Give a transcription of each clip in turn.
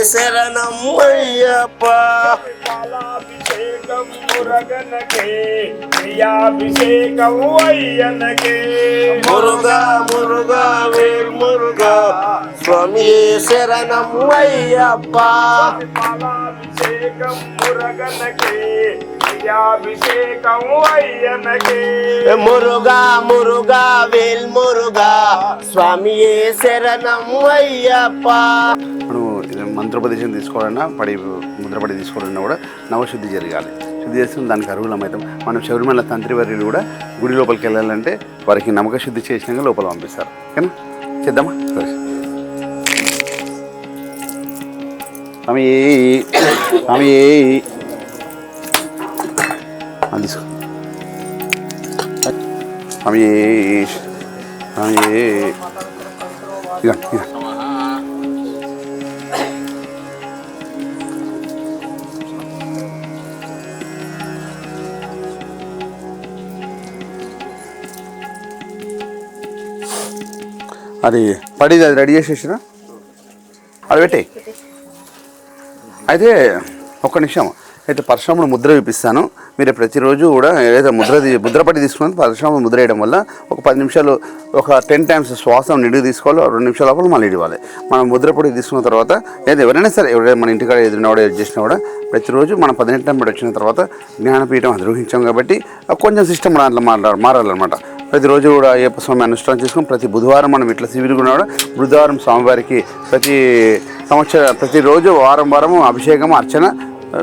స్వామియే శరణం అయ్యప్ప పాలాభిషేకం మురగనకే ప్రియాభిషేకం అయ్యనకే. మురుగా మురుగా వేల్ మురుగా స్వామియే శరణం అయ్యప్ప పాలాభిషేకం మురగనకే ప్రియాభిషేకం అయ్యనకే మురుగా మురుగా వేల్ మురుగా స్వామియే శరణం అయ్యప్ప మనం ఇది మంత్రోపదేశం తీసుకోవాలన్నా పడి ముద్రపడి తీసుకోవాలన్నా కూడా నవశుద్ధి జరగాలి. శుద్ధి చేస్తే దానికి అర్హులం అవుతాం మనం శబరిమల తంత్రి వర్యులు కూడా గుడి లోపలికి వెళ్ళాలంటే వారికి నమ్మక శుద్ధి చేసినాక లోపల పంపిస్తారు. ఓకేనా చేద్దామా? సరే. స్వామి స్వామి. అది స్వామి స్వామి. ఇదా ఇదా అది పడిది అది రెడీ చేసేసిన? అది పెట్టే అయితే ఒక్క నిమిషం. అయితే పరశురాముడు ముద్ర చూపిస్తాను. మీరు ప్రతిరోజు కూడా ఏదైతే ముద్ర ముద్ర ముద్రపడి తీసుకుని పరశురాముడు ముద్ర వేయడం వల్ల ఒక పది నిమిషాలు ఒక టెన్ టైమ్స్ శ్వాసం నిండుగా తీసుకోవాలి రెండు నిమిషాల లోపల మళ్ళీ ఇవ్వాలి మనం ముద్రపొడి తీసుకున్న తర్వాత ఏది ఎవరైనా సరే ఎవరైనా మన ఇంటికాడ ఎదురున్నా కూడా ఏది చేసినా కూడా ప్రతిరోజు మనం పదిహేను టైం వచ్చిన తర్వాత జ్ఞానపీఠం అధిరోహించాం కాబట్టి కొంచెం సిస్టమ్ దాంట్లో మార మారాలన్నమాట. ప్రతిరోజు కూడా అయ్యప్ప స్వామి అనుష్ఠానం చేసుకుని ప్రతి బుధవారం మనం ఇట్లా శిబిరి కూడా బుధవారం స్వామివారికి ప్రతి సంవత్సరం ప్రతిరోజు వారం వారం అభిషేకం అర్చన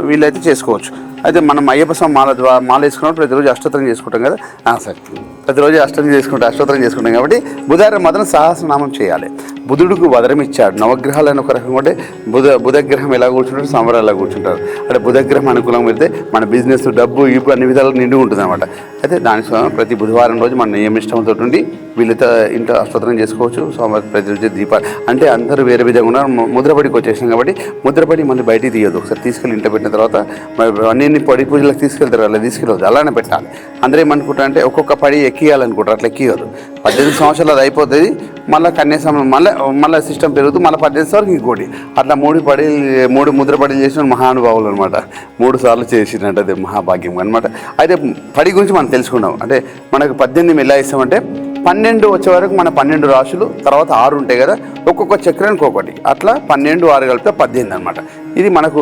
వీళ్ళైతే చేసుకోవచ్చు. అయితే మనం అయ్యప్ప స్వామి మాల ద్వారా మాల వేసుకున్నప్పుడు ప్రతిరోజు అష్టోత్తరం చేసుకుంటాం కదా? ఆసక్తి సరే. ప్రతిరోజు అష్టం చేసుకుంటాం అష్టోత్తరం చేసుకుంటాం కాబట్టి బుధవారం మాత్రం సహస్రనామం చేయాలి. బుధుడికి వదరమిచ్చాడు నవగ్రహాలను ఒక రకంగా ఉంటే బుధ బుధగ్రహం ఎలా కూర్చుంటారు? సోమవారం ఎలా కూర్చుంటారు? అంటే బుధగ్రహం అనుకూలం పెడితే మన బిజినెస్ డబ్బు ఇప్పుడు అన్ని విధాలు నిండి ఉంటుంది అనమాట అయితే దాని ప్రతి బుధవారం రోజు మన నియమిష్టంతో ఉండి వీళ్ళతో ఇంట్లో అష్టోత్తరం చేసుకోవచ్చు. సోమవారం ప్రతిరోజు దీపాలు. అంటే అందరూ వేరే విధంగా ఉన్నారు ముద్రపడికి వచ్చేసాం కాబట్టి ముద్రపడి మళ్ళీ బయటికి తీయదు ఒకసారి తీసుకెళ్ళి ఇంట్లో పెట్టిన తర్వాత మరి అన్ని పడి పూజలకు తీసుకెళ్తారు అలా తీసుకెళ్ళదు అలానే పెట్టాలి. అందరూ ఏమనుకుంటారు అంటే ఒక్కొక్క పడి ఎక్కియాలనుకుంటారు. అట్లా ఎక్కియదు పద్దెనిమిది సంవత్సరాలు అది అయిపోతుంది మళ్ళీ కన్యాసం మళ్ళీ మళ్ళీ సిస్టమ్ పెరుగుతూ మళ్ళీ పద్దెనిమిది వరకు ఇంకోటి. అట్లా మూడు పడి మూడు ముద్ర పడిలు చేసిన మహానుభావులు అనమాట మూడు సార్లు చేసినట్టు అది మహాభాగ్యం అనమాట అయితే పడి గురించి మనం తెలుసుకున్నాం అంటే మనకు పద్దెనిమిది ఎలా ఇస్తామంటే పన్నెండు వచ్చే వరకు మన పన్నెండు రాశులు తర్వాత ఆరు ఉంటాయి కదా ఒక్కొక్క చక్రానికి ఒకటి అట్లా పన్నెండు ఆరు కలిపితే పద్దెనిమిది అనమాట ఇది మనకు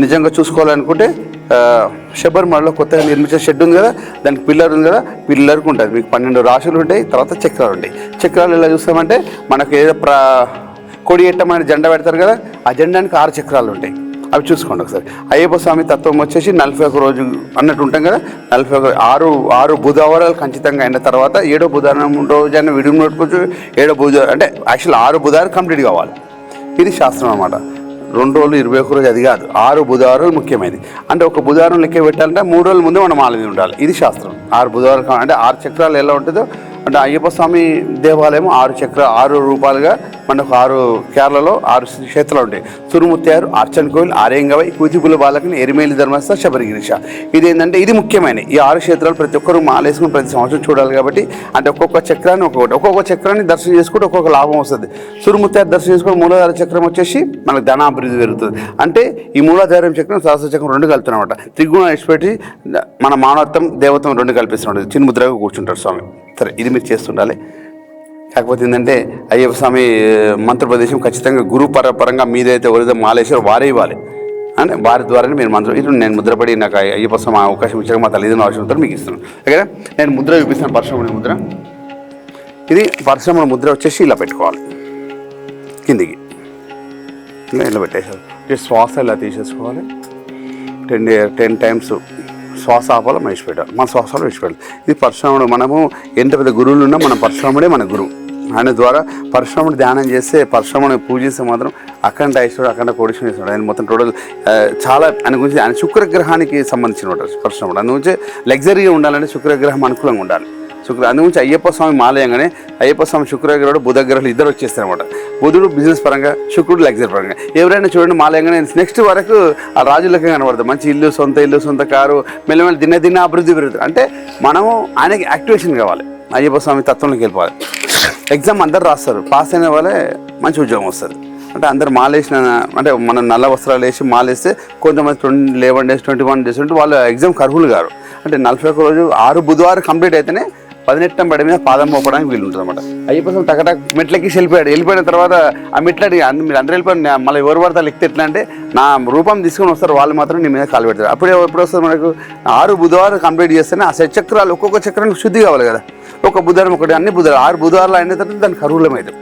నిజంగా చూసుకోవాలనుకుంటే శబరిమలలో కొత్తగా నిర్మించిన షెడ్ ఉంది కదా దానికి పిల్లర్ ఉంది కదా పిల్లర్కి ఉంటుంది. మీకు పన్నెండు రాశులు ఉంటాయి తర్వాత చక్రాలు ఉంటాయి. చక్రాలు ఎలా చూస్తామంటే మనకు ఏదో ప్ర కొడి ఎట్టమైన జెండా పెడతారు కదా ఆ జెండానికి ఆరు చక్రాలు ఉంటాయి. అవి చూసుకోండి ఒకసారి. అయ్యప్ప స్వామి తత్వం వచ్చేసి నలభై ఒక రోజు అన్నట్టు ఉంటాం కదా నలభై ఒక ఆరు ఆరు బుధవారాలు ఖచ్చితంగా అయిన తర్వాత ఏడో బుధవారం రోజు అయినా విడుగు ఏడో బుధ అంటే యాక్చువల్ ఆరు బుధవారం కంప్లీట్ కావాలి. ఇది శాస్త్రం అన్నమాట. రెండు రోజులు ఇరవై ఒక్క రోజు అది కాదు. ఆరు బుధవారాలు ముఖ్యమైనది. అంటే ఒక బుధవారం లెక్క పెట్టాలంటే మూడు రోజుల ముందు మనం ఆలయం ఉండాలి. ఇది శాస్త్రం. ఆరు బుధవారం అంటే ఆరు చక్రాలు ఎలా ఉంటుందో అంటే అయ్యప్ప స్వామి దేవాలయం ఆరు చక్ర ఆరు రూపాలుగా మనకు ఆరు కేరళలో ఆరు క్షేత్రాలు ఉంటాయి. తురుముత్యారు అర్చన్ కోయిల్ ఆర్యంగవై కూతిపుల బాలకని ఎరిమేలి ధర్మస్థ శబరిగిరిష. ఇది ఏంటంటే ఇది ముఖ్యమైన. ఈ ఆరు క్షేత్రాలు ప్రతి ఒక్కరు మాలేసుకుని ప్రతి సంవత్సరం చూడాలి కాబట్టి అంటే ఒక్కొక్క చక్రాన్ని ఒక్కొక్కటి ఒక్కొక్క చక్రాన్ని దర్శనం చేసుకుంటే ఒక్కొక్క లాభం వస్తుంది. తురుముత్యారు దర్శనం చేసుకుని మూలాధార చక్రం వచ్చేసి మనకు ధనాభివృద్ధి పెరుగుతుంది. అంటే ఈ మూలాధారం చక్రం సరస్వ చక్రం రెండు కలుపుతున్నమాట అనమాట త్రిగుణ ఎక్స్పెట్టి మన మానవత్వం దేవత్వం రెండు కల్పిస్తున్నాడు చిన్ముద్రగా కూర్చుంటారు స్వామి. సరే ఇది మీరు చేస్తుండాలి. కాకపోతే ఏంటంటే అయ్యప్ప స్వామి మంత్రప్రదేశం ఖచ్చితంగా గురు పరంగా మీదైతే ఎవరైతే మాలేశ్వర వారే ఇవ్వాలి. అంటే వారి ద్వారానే మీరు మంత్రం ఇటు నేను ముద్రపడి నాకు అయ్యప్ప స్వామి అవకాశం ఇచ్చాక మా తల్లిదండ్రుల అవసరం మీకు ఇస్తున్నాను. ఓకేనా? నేను ముద్ర చూపిస్తాను పరశురాముడి ముద్ర. ఇది పరశురాముడి ముద్ర వచ్చేసి ఇలా పెట్టుకోవాలి. కిందికి. ఇలా ఇలా పెట్టేసారు శ్వాస ఇలా తీసేసుకోవాలి. టెన్ టెన్ టైమ్స్ శ్వాస ఆపాలి మహేష్ పెట్టాలి. మన శ్వాసలో విడిచిపెట్టాలి ఇది పరశురాముడు మనము ఎంత పెద్ద గురువులు ఉన్నా మన పరశురాముడే మన గురువు. ఆయన ద్వారా పరశురాముడు ధ్యానం చేస్తే పరశురాముని పూజిస్తే మాత్రం అఖండ ఐశ్వర్యం అఖండ కోడిశ్వరం చేస్తాడు. ఆయన మొత్తం టోటల్ చాలా ఆయన గురించి ఆయన శుక్రగ్రహానికి సంబంధించిన పరశురాముడు. అందుగురించి లగ్జరీగా ఉండాలంటే శుక్రగ్రహం అనుకూలంగా ఉండాలి. శుక్ర అందుగురించి అయ్యప్ప స్వామి మాలయంగానే అయ్యప్ప స్వామి శుక్రగ్రహుడు బుధగ్రహులు ఇద్దరు వచ్చేస్తారనమాట బుధుడు బిజినెస్ పరంగా శుక్రుడు లగ్జరీ పరంగా. ఎవరైనా చూడండి మాలయంగానే నెక్స్ట్ వరకు ఆ రాజులకే కనబడతారు మంచి ఇల్లు సొంత ఇల్లు సొంత కారు మెల్లమెల్ల దిన దిన అభివృద్ధి పెరుగుతుంది. అంటే మనము ఆయనకి యాక్టివేషన్ కావాలి. అయ్యప్ప స్వామి తత్వంలోకి వెళ్ళిపోవాలి. ఎగ్జామ్ అందరు రాస్తారు. పాస్ అయిన వాళ్ళే మంచి ఉద్యోగం వస్తుంది అంటే అందరు మాలేసిన అంటే మన నల్ల వస్త్రాలు వేసి మాలేస్తే కొంతమంది twenty eleven days twenty one days ఉంటే వాళ్ళు ఎగ్జామ్ కర్హులు గారు అంటే నలభై ఒక్క రోజు ఆరు బుధవారం కంప్లీట్ అయితేనే పదినెట్టం పడి మీద పాదం పోపడానికి వీలు ఉంటుంది అనమాట అయ్యప్ప స్వామి టకటక్ మెట్లకి వెళ్ళిపోయాడు. వెళ్ళిపోయిన తర్వాత ఆ మెట్లు అడిగి మీరు అందరూ వెళ్ళిపోయారు మళ్ళీ ఎవరు పడతారు ఎక్కితే ఎట్లా అంటే నా రూపం తీసుకొని వస్తారు. వాళ్ళు మాత్రం నీ మీద కాలు పెడతారు. అప్పుడు ఎప్పుడు వస్తారు మనకు? ఆరు బుధవారం కంప్లీట్ చేస్తేనే ఆ సెట్ చక్రాలు ఒక్కొక్క చక్రానికి శుద్ధి కావాలి కదా. ఒక బుధవారం ఒకటి అన్ని బుధవారం ఆరు బుధవారాలు అయిన తర్వాత దానికి కరువులం అవుతుంది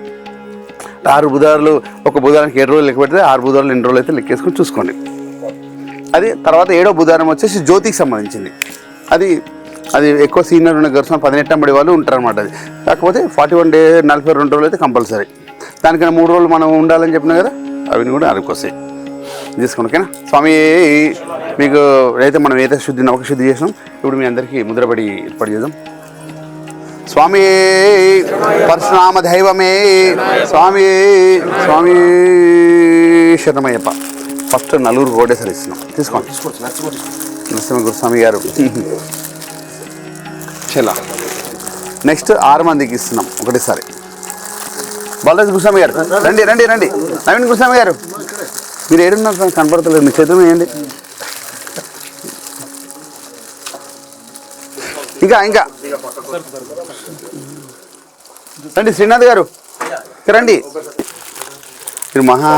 ఆరు బుధవారాలు ఒక బుధానికి ఏడు రోజులు లెక్క పెడితే ఆరు బుధాలు ఎన్ని రోజులు అయితే లెక్కేసుకొని చూసుకోండి. అది తర్వాత ఏడో బుధవారం వచ్చేసి జ్యోతికి సంబంధించింది. అది అది ఎక్కువ సీనియర్ ఉన్న గర్ల్స్ పదినెట్టంబడి వాళ్ళు ఉంటారనమాట అది. కాకపోతే ఫార్టీ వన్ డే నలభై రెండు రోజులు అయితే కంపల్సరీ. దానికన్నా మూడు రోజులు మనం ఉండాలని చెప్పినా కదా అవి కూడా అదుకొస్తాయి తీసుకోండి ఓకేనా? స్వామి మీకు అయితే మనం ఏదైతే శుద్ధి నవక శుద్ధి చేసినాం ఇప్పుడు మీ అందరికీ ముద్రపడి ఏర్పాటు చేద్దాం. స్వామి పరశురామ దైవమే స్వామి స్వామి శరణమయ్యప్ప. ఫస్ట్ నలుగురు కోటేశ్వరి ఇస్తున్నాం. తీసుకోండి. నరసింహ గురుస్వామి గారు. చలా నెక్స్ట్ ఆరు మందికి ఇస్తున్నాం ఒకటేసారి. బాలరాజు గురుస్వామి గారు. రండి రండి రండి. నవీన్ గురుస్వామి గారు. మీరు ఏడున్నారు కనపడతలేదు. మీ చేతులు వేయండి ఇంకా ఇంకా. రండి శ్రీనాథ్ గారు. రండి. మీరు మహా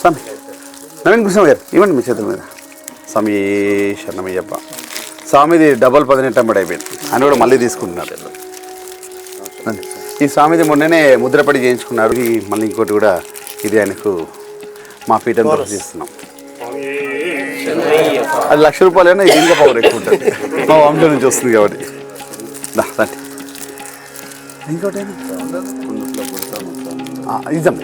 స్వామి నవీన్ కృష్ణ గారు ఇవ్వండి మీ చేతుల మీద. స్వామి శరణమయ్యప్ప. స్వామిది డబల్ పదినెట్టంబడి అయిపోయింది. ఆయన కూడా మళ్ళీ తీసుకుంటున్నారు. ఈ స్వామిది మొన్ననే ముద్రపడి చేయించుకున్నారు. ఈ మళ్ళీ ఇంకోటి కూడా ఇది ఆయనకు మా పీఠం చేస్తున్నాం. అది లక్ష రూపాయలైనా ఇది ఇంకా పవర్ ఎక్కువ ఉంటుంది. మా వంశం నుంచి వస్తుంది కాబట్టి. రండి. ఇంకోటి ఇద్దాం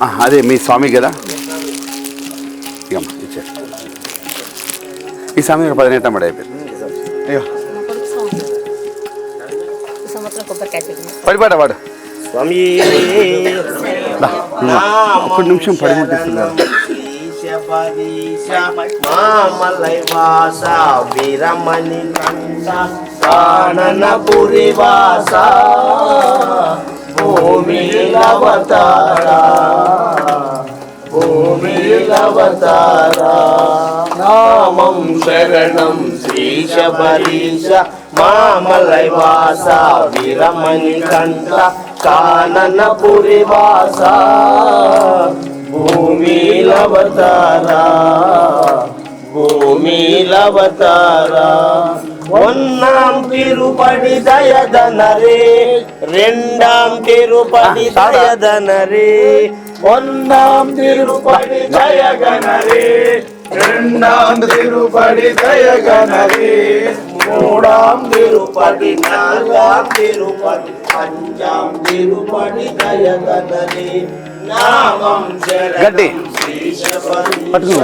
ఆ, అదే మీ స్వామి కదా? ఇకమ్మా ఇచ్చారు ఈ స్వామి ఒక పదిహేను టమాటా అయిపోయింది అయ్యో. పడిపాట వాడు? స్వామి. దా, ఒక్క నిమిషం పడి ముట్టిస్తున్నారు. మామలైవాస వీరమణి కంట కాననపురి వాస భూమిలవతారా భూమిలవతారా నామం శరణం శ్రీ శబరీశ మామలైవాస వీరమణి కంట కాననపురి వాస భూమిలవతారా భూమిలవతారా ஒன்னாம் திருப்படி தயதனரே ரெண்டாம் திருப்படி தயதனரே ஒன்னாம் திருப்படி ஜயகனரே இரண்டாம் திருப்படி మూడాం తిరుపతి నాలుగాం తిరుపతి పంచాం తిరుపతి జయ గదలి నామం గట్టి పట్టుకో.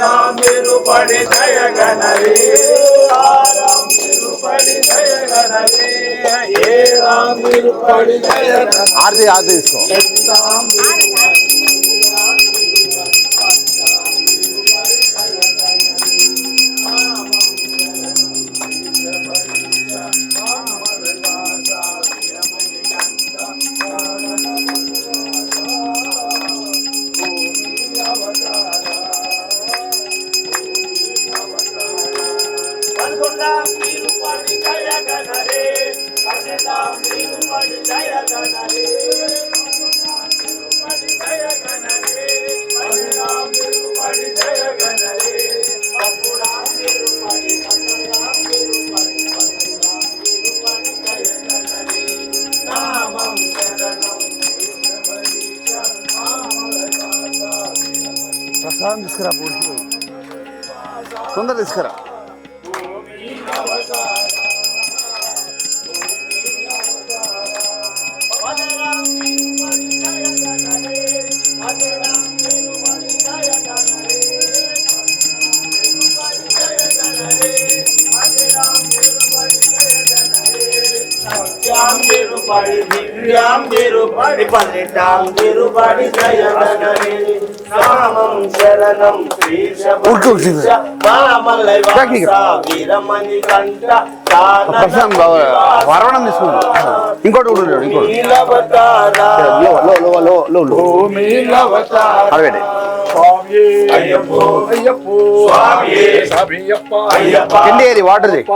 ఆరాం తిరుపడి జయ గణరే ఏరాం తిరుపడి జయ గణరే ఆర్తి ఆర్తి తీసుకో. పదకొండాం తిరుపడి జయ గణరే దారం తీసుకురా పొడుచు తొందర తీసుకురా సత్యాం తిరుపడి దివ్యాం తిరుపడి పల్లెటాం తిరుపడి జయగణరే నామం ప్రశాంత్ బాబు వరవడం తీసుకుంది ఇంకోటి కూడా ఇంకోటి. అడగండి స్వామి అయ్యప్పో. అయ్యప్పో. స్వామియే. స్వామియప్ప అయ్యప్ప. కిండి ఏది? వాటర్ది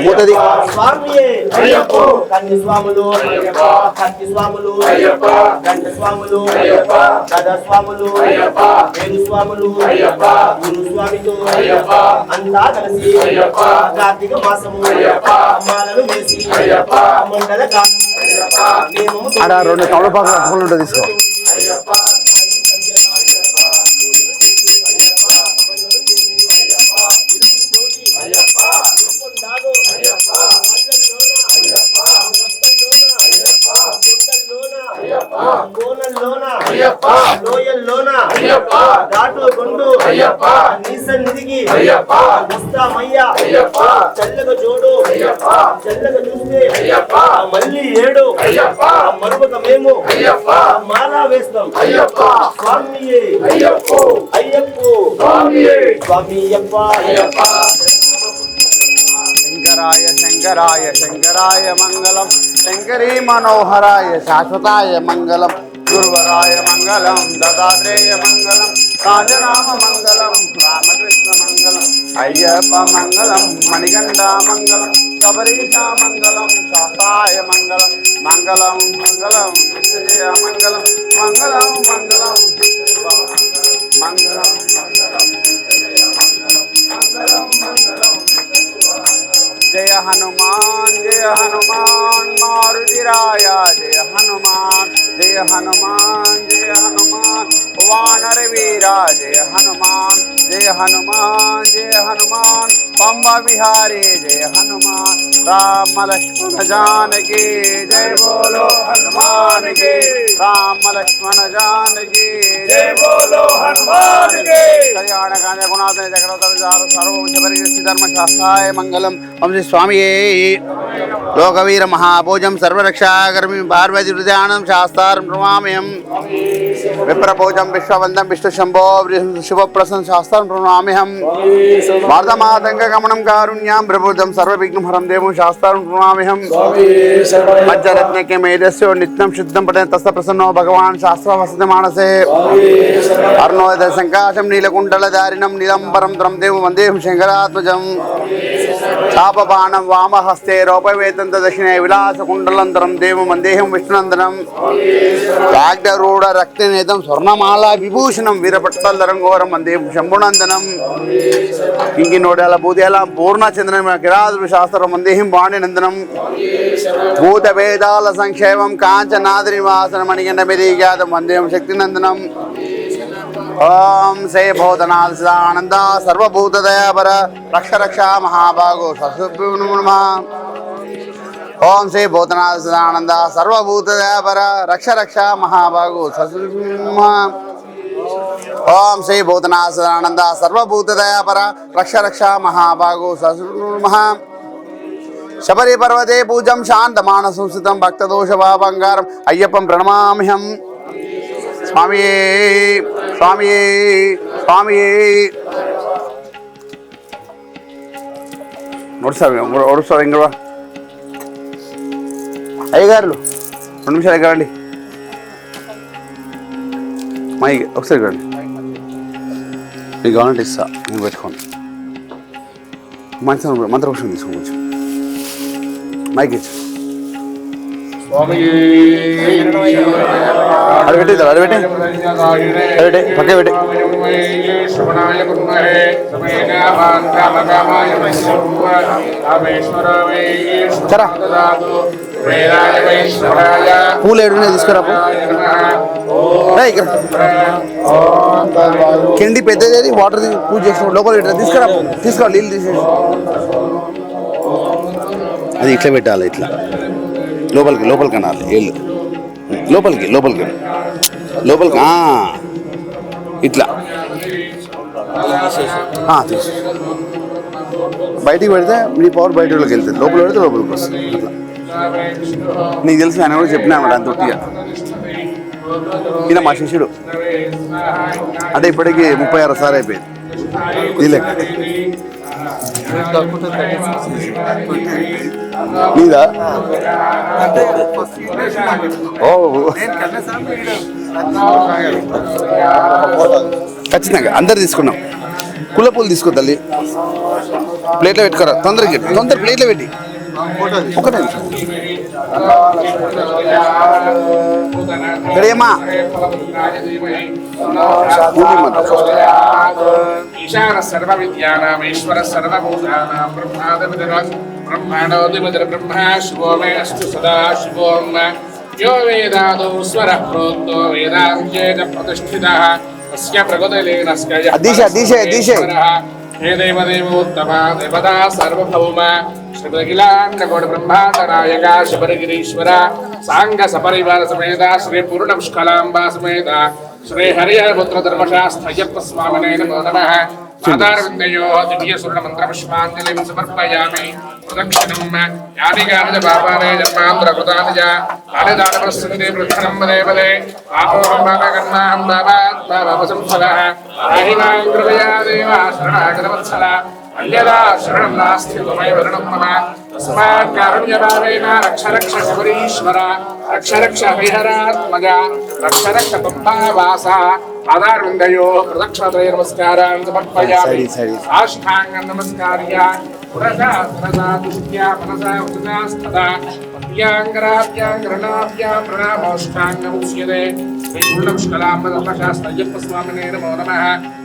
మూతది స్వామియే అయ్యప్ప. కంది స్వాములు అయ్యప్ప కంది స్వాములు అయ్యప్ప గంట స్వాములు అయ్యప్ప. గద స్వాములు అయ్యప్ప. వేణు స్వాములు అయ్యప్ప. గురు స్వామితో అయ్యప్ప. అంతా కలిసి అయ్యప్ప. కార్తీక మాసము. అయ్యప్ప. మాలను వేసి అయ్యప్ప. మండల నియమము ఆడ రెండు తమలపాకులు అటుకులు ఉంటుంది తీసుకో లోయల్లోన ఘాటు కొండు నీస నిదిగి వస్తామయ్యా చల్లగా చూడు చల్లగా చూస్తే. మళ్ళీ ఏడు. మరొక మేము. మాలా వేస్తాం. స్వామియే. అయ్యప్ప. స్వామి అయ్యప్ప. శంకరాయ శంకరాయ శంకరాయ మంగళం. శంకరీ మనోహరాయ శాశ్వతాయ మంగళం. గురువరాయ మంగళం దత్తాత్రేయ మంగళం. రాజరామ మంగళం రామకృష్ణ మంగళం అయ్యప్ప మంగళం మణిగండా మంగళం శబరీషా మంగళం శాస్తాయ మంగళం మంగళం మంగళం విజయ మంగళం మంగళం మంగళం మంగళం మంగళం జయ హనుమాన్ జయ హనుమాన్ మారుతిరాయ జయ హనుమాన్. జయ హనుమాన్ జయ హనుమాన్ వానర వీర జయ హనుమాన్ జయ హనుమాన్ జయ హనుమాన్ పంబ విహారీ జయ హనుమాన్ రామ లక్ష్మణ జానకి జయ బోలో హనుమాన్కి రామ లక్ష్మణ జానకి జయ బోలో హనుమాన్కి కళ్యాణ కాండ గుణాతన చక్రవర్తి సర్వవంశ పరిగృష్టి ధర్మ శాస్త్రాయ మంగళం వంశ స్వామియే. లోకవీర మహాభోజం సర్వరక్షాకర్మి పార్వతి హృదయానం శాస్త్రం ప్రణామ్యం విప్రభోజం విశ్వవందం విష్ణు శంభో శుభప్రసన్న శాస్త్రం ప్రణామ్యహం భారతమాతంక గమనం కారుణ్యాం ప్రబుద్ధం సర్వవిఘ్నహరం దేవం శాస్త్రం ప్రణామ్యహం మజ్జరత్నకే మేధస్యో నిత్యం శుద్ధం పఠన తస్త ప్రసన్నో భగవాన్ శాస్త్ర వసతి మానసే. అర్ణోదయ సంకాశం నీలకుండల దారిణం నీలంబరం ద్రం దేవం వందేహం శంకరాత్మజం. తాపబాణం వామహస్తే రూపవేతంత దక్షిణే విలాసకుండలంతరం దేవం వందేహం విష్ణునందనం. రాగ్డరూఢ రక్తనేతం స్వర్ణమాల విభూషణం వీరపట్టల్లరం ఘోరం వందేహం శంభునందనం. ఇంకి నోడేల భూదేల పూర్ణచంద్రం కిరాదు శాస్త్రం వందేహం వాణినందనం భూత వేదాల సంక్షేమం కాంచనాద్రి వాసన మణిగండ మెదిగాదం వందేహం శక్తినందనం. ఓం శ్రీ భూతనాథ సదానంద సర్వభూత దయాపర రక్ష రక్ష మహాభాగో ససుభ్యుమ ఓం శ్రీ భూతనాథ సదానంద సర్వభూత దయాపర రక్ష రక్ష మహాభాగో ససుభ్యుమ ఓం శ్రీ భూతనాథ సదానంద సర్వభూత దయాపర రక్ష రక్ష మహాభాగో ససుభ్యుమ శబరి పర్వతే పూజం శాంతమాన సంస్థితం భక్తదోష బంగారం అయ్యప్పం ప్రణమామ్యం స్వామియే స్వామియే స్వామియే. ఒడిసారి ఒడిసారి ఇంకా. అయ్యగారులు రెండు నిమిషాలు ఎక్కడండి మై ఒకసారి ఇక్కడ రండి మీకు కావాలంటే ఇస్తా నేను పెట్టుకోండి మంచి మంత్రపుష్పం తీసుకో కొంచెం మైక్ ఇచ్చు. అది పెట్టి అది పెట్టి అది పెట్టి. పక్క పెట్టి పూలు ఏడున్నాయి తీసుకురా ఇక్కడ. కిండి పెద్దది వాటర్ పూజ చేసిన లోపల పెట్టరా తీసుకురా పో. తీసుకో నీళ్ళు తీసేసి. అది ఇట్లా పెట్టాలి ఇట్లా. లోపలికి లోపలికి అనాలి ఏళ్ళు. లోపలికి లోపలికి. లోపలికి ఇట్లా. తీసు బయటికి పెడితే మీ పవర్ బయటలోకి వెళ్తుంది. లోపల పెడితే లోపలికి వస్తుంది. అట్లా. నీకు తెలిసి ఆయన కూడా చెప్పినా అన్నమాట అంత ఒట్టిగా. ఈయన మా శిష్యుడు. అంటే ఇప్పటికి ముప్పై ఆరు సార్ అయిపోయింది. ఈ లెక్క. నీదా ఓ ఖచ్చితంగా అందరు తీసుకున్నాం. కుల పూలు తీసుకో తల్లి. ప్లేట్లో పెట్టుకోరా తొందరగా తొందర ప్లేట్లో పెట్టి. ఒకటే. ఇక్కడేమా ఈశాన సర్వ విద్యానామేశ్వర సర్వభూతానాం బ్రహ్మాదమిదర బ్రహ్మాణోదిమిదర బ్రహ్మ శివో మే అస్తు సదా శివోం ప్రోక్తో వేదాంత్యేన ప్రతిష్ఠితः తస్య ప్రగతిలీనస్య యః అదీశ, అదీశ, అదీశ. ಶ್ರೀಮದಗಿಲಾಂಡಗೋಡ ಬ್ರಹ್ಮಾಂಡ ನಾಯಕ ಶಬರಗಿರೀಶ್ವರ ಸಾಂಗ ಸಪರಿವಾರ ಸಮೇತ ಶ್ರೀ ಪೂರ್ಣಂಶ್ಕಲಾಂಬಾ ಸಮೇತ ಶ್ರೀ ಹರಿಹರ ಪುತ್ರ ಧರ್ಮಶಾಸ್ತ್ರಯ್ಯಪ್ಪ ಸ್ವಾಮಿನೇ ನಮೋ ನಮಃ ಆಧಾರವಿಂದಯೋ ದಿವ್ಯ ಸುವರ್ಣ ಮಂತ್ರ ಪುಷ್ಪಾಂಜಲಿಂ ಸಮರ್ಪಯಾಮಿ ಪ್ರದಕ್ಷಿಣಂ ಯಾನಿ ಗಾನಜ ಪಾಪಾನೇ ಜನ್ಮಾಂತರ ಕೃತಾನಜ ಕಾಲದಾನ ಪ್ರಸ್ತುತಿ ಪೃಥ್ವಂ ಪದೇ ಪದೇ ಪಾಪೋಹಂ ಪಾಪ ಕರ್ಮಾಹಂ ಪಾಪಾತ್ಮ ಪಾಪ ಸಂಸಲ ಆಹಿಮಾಂ ಕೃಪಯಾ ದೇವ ಶರಣಾಗತವತ್ಸಲ పాప సంఫలః ఆహిమాం కృపయా దేవా శరణాగతవత్సల అన్యదా శరణం నాస్తి త్వమేవ శరణం మమ తస్మాత్ కారుణ్యభావేన రక్ష రక్ష శబరీశ్వర రక్ష రక్ష హరిహరాత్మజ రక్ష రక్ష పంపావాస పాదారవిందయో ప్రదక్షిణత్రయ నమస్కారాన్ సమర్పయామి సరి, సరి. సాష్టాంగ నమస్కార్య పురసా పురసా దుష్ట్యా మనసా ఉదాస్తదా పద్యాంగరాభ్యాంగరణాభ్యాం ప్రణామోష్టాంగముచ్యతే శ్రీ పూర్ణపుష్కలాంబధర్మశాస్త్రయ్యప్ప స్వామినే నమో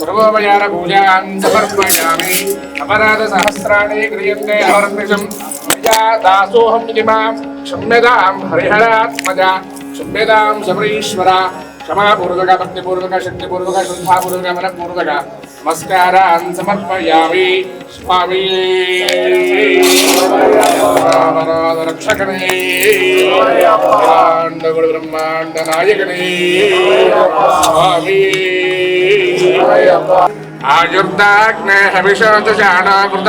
सर्वोपचारपूजां समर्पयामि अपराधसहस्राणि क्रियन्ते अवरन्विषम् मया दासोऽहं इति क्षम्यतां हरिहरात्मजा। क्षम्यतां क्षमापूर्वक, भक्तिपूर्वक, शक्तिपूर्वक, श्रद्धापूर्वक, मनपूर्वक। శబరీశ్వర క్షమాపూర్వక భక్తిపూర్వక శక్తిపూర్వక శ్రద్ధాపూర్వక మనపూర్వక నమస్కారాన్ సమర్పయామి. స్వామి. రక్షకనే బ్రహ్మాండ బ్రహ్మాండ నాయకనే. స్వామి. ఆయుర్దాగ్నే హవిషోచాణ కృత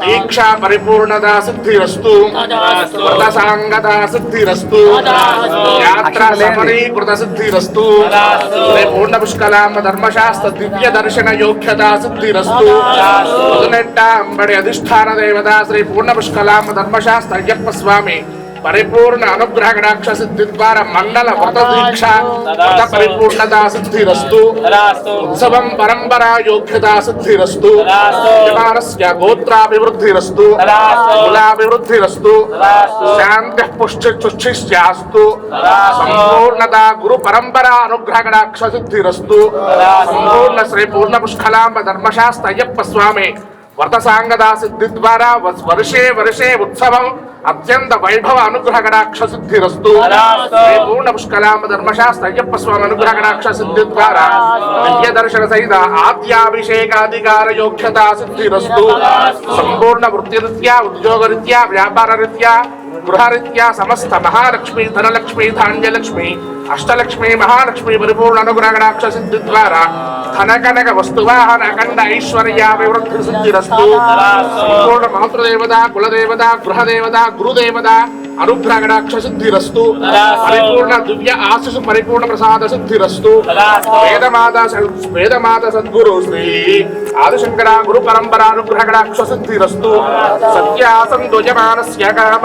దీక్షా పరిపూర్ణత సిద్ధిరస్తు. వ్రత సాంగత సిద్ధిరస్తు. యాత్రా సఫలీకృత సిద్ధిరస్తు. పూర్ణ పుష్కలాంబ ధర్మశాస్త్ర దివ్య దర్శన యోగ్యత సిద్ధిరస్తు. మొదలెట్ట అంబడి అధిష్టాన దేవత శ్రీ పూర్ణ పుష్కలాంబ ధర్మశాస్త్ర అయ్యప్ప స్వామి. పరిపూర్ణ అనుగ్రహ కటాక్ష సిద్ధి ద్వారా మండల వ్రత దీక్ష వ్రత పరిపూర్ణత సిద్ధిరస్తు. ఉత్సవం పరంపరా యోగ్యతా సిద్ధిరస్తు. యజమానస్య గోత్రాభివృద్ధిరస్తు. కులాభివృద్ధిరస్తు. శాంతి పుష్టి చుష్టిశ్చాస్తు సంపూర్ణత గురు పరంపరా అనుగ్రహ కటాక్ష సిద్ధిరస్తు. సంపూర్ణ శ్రీ పూర్ణ పుష్కలాంబ ధర్మశాస్త్ర అయ్యప్ప స్వామి. వ్రత సాంగదా సిద్ధి ద్వారా వర్షే వర్షే ఉత్సవం అత్యంత వైభవ అనుగ్రహ కటాక్ష సిద్ధిరస్తు శ్రీ పూర్ణ పుష్కలాంబ ధర్మశాస్త్ర అయ్యప్ప స్వామి అనుగ్రహ కటాక్ష సిద్ధి ద్వారా దివ్య దర్శన సహిత ఆద్యాభిషేకాధికార యోగ్యతా సిద్ధిరస్తు సంపూర్ణ వృత్తిరీత్యా ఉద్యోగరీత్యా వ్యాపార రీత్యా గృహరీత్యా సమస్త మహాలక్ష్మి ధనలక్ష్మి ధాన్యలక్ష్మి అష్టలక్ష్మి మహాలక్ష్మి పరిపూర్ణ అనుగ్రహణాక్ష సిద్ధి ద్వారా ధనకనక వస్తువాహన అఖండ ఐశ్వర్య వివృద్ధి సిద్ధిరస్తు. సంపూర్ణ మాతృదేవత కులదేవత గృహదేవత గురుదేవత అనుగ్రహణాక్ష సిద్ధిరస్తు. పరిపూర్ణ దివ్య ఆశిషు పరిపూర్ణ ప్రసాద సిద్ధిరస్తు. వేదమాత వేదమాత సద్గురు శ్రీ ఆదిశంకర గురు పరంపరా అనుగ్రహణాక్ష సిద్ధిరస్తు. సత్యాసం ధ్వజమానస్య కామ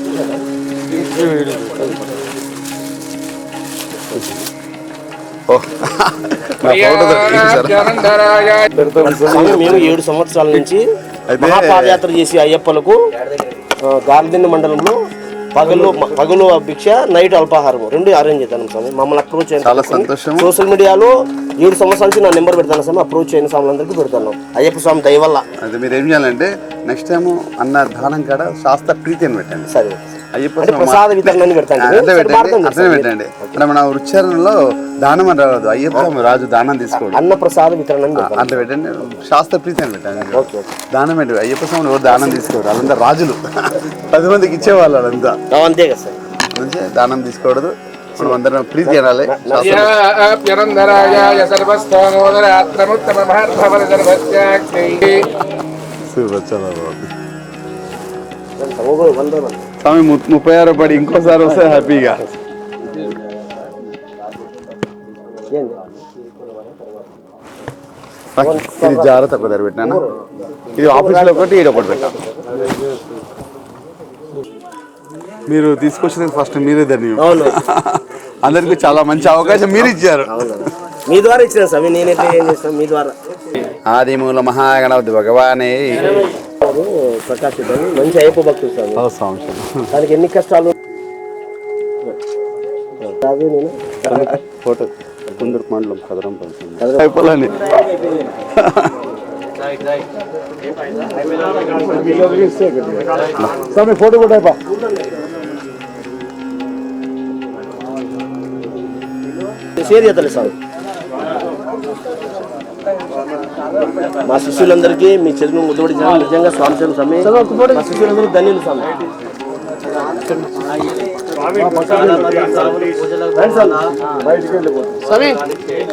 మేము ఏడు సంవత్సరాల నుంచి మహాపాదయాత్ర చేసి అయ్యప్పలకు గాలిదిన్న మండలంలో పగలు పగలు భిక్ష నైట్ అల్పాహారం రెండు అరేంజ్ చేద్దాం స్వామి. మమ్మల్ని అప్రోచ్ చాలా సంతోషం. సోషల్ మీడియాలో ఏడు సంవత్సరాల నుంచి నా నెంబర్ పెడతాను స్వామి. అప్రోచ్ అయిన స్వాములందరికీ పెడతాను. అయ్యప్ప స్వామి దయ వల్ల. అయితే మీరు ఏం చేయాలంటే నెక్స్ట్ టైం అన్న దానం కాడ శాస్త్ర ప్రీతి అని పెట్టండి. సరే. అయ్యప్ప ప్రసాద పెట్టండి అట్లనే. పెట్టండి మన ఉచ్చారణలో దానం అని రాదు అయ్యప్ప రాజు దానం తీసుకోడు అన్న ప్రసాద వితరణ అట్లా పెట్టండి శాస్త్ర ప్రీతి అని పెట్టండి దానం ఏంటి అయ్యప్ప స్వామి ఎవరు దానం తీసుకోరు వాళ్ళంతా రాజులు పది మందికి ఇచ్చేవాళ్ళు వాళ్ళంతా అంతే కదా సార్ దానం తీసుకోకూడదు మనం అందరం ప్రీతి అనాలి సూపర్, చాలా బాగుంది స్వామి ముప్పై ఆరో పడి ఇంకోసారి వస్తే హ్యాపీగా. ఇది జాగ్రత్త ఒక దగ్గర పెట్టాను? ఇది ఆఫీస్లో ఒకటి ఈడ ఒకటి పెట్టాను? మీరు తీసుకొచ్చినది ఫస్ట్ మీరే అవును. అందరికి చాలా మంచి అవకాశం మీరు ఇచ్చారు. మీ ద్వారా ఇచ్చిన స్వామి నేనైతే ఏం చేస్తాను? మీ ద్వారా. ఆది మూల మహాగణపతి భగవానే. అని మంచి అయ్యప్ప భక్తులు స్వామి. దానికి ఎన్ని కష్టాలు? ఫోటో కుందరు మండలం కదరం అయిపోలేండి స్వామి ఫోటో కూడా అయిపో. షేర్ చేస్తాను స్వామి మా శిష్యులందరికీ మీ చదువు ముద్దబడి నిజంగా స్వామి చదువు స్వామి. మా శిష్యులందరూ ధన్యులు స్వామి. స్వామి.